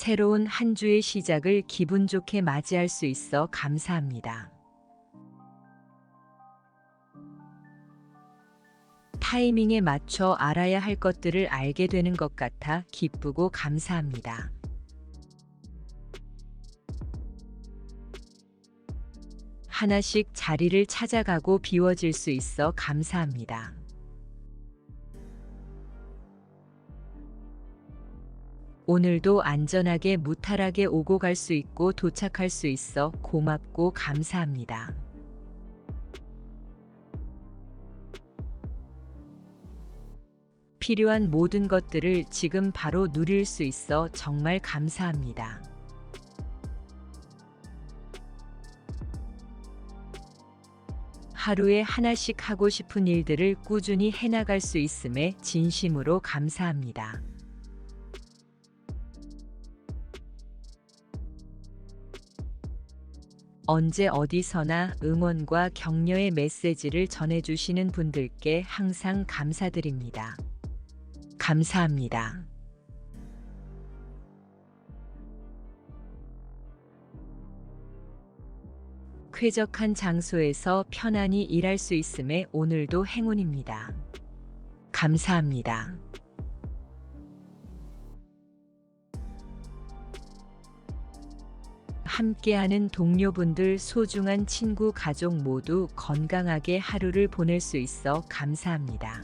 새로운 한 주의 시작을 기분 좋게 맞이할 수 있어 감사합니다. 타이밍에 맞춰 알아야 할 것들을 알게 되는 것 같아 기쁘고 감사합니다. 하나씩 자리를 찾아가고 비워질 수 있어 감사합니다. 오늘도 안전하게 무탈하게 오고 갈 수 있고 도착할 수 있어 고맙고 감사합니다. 필요한 모든 것들을 지금 바로 누릴 수 있어 정말 감사합니다. 하루에 하나씩 하고 싶은 일들을 꾸준히 해나갈 수 있음에 진심으로 감사합니다. 언제 어디서나 응원과 격려의 메시지를 전해주시는 분들께 항상 감사드립니다. 감사합니다. 쾌적한 장소에서 편안히 일할 수 있음에 오늘도 행운입니다. 감사합니다. 함께하는 동료분들, 소중한 친구, 가족 모두 건강하게 하루를 보낼 수 있어 감사합니다.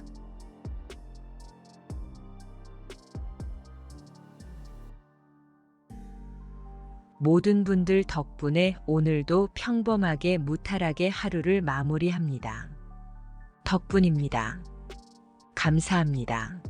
모든 분들 덕분에 오늘도 평범하게 무탈하게 하루를 마무리합니다. 덕분입니다. 감사합니다.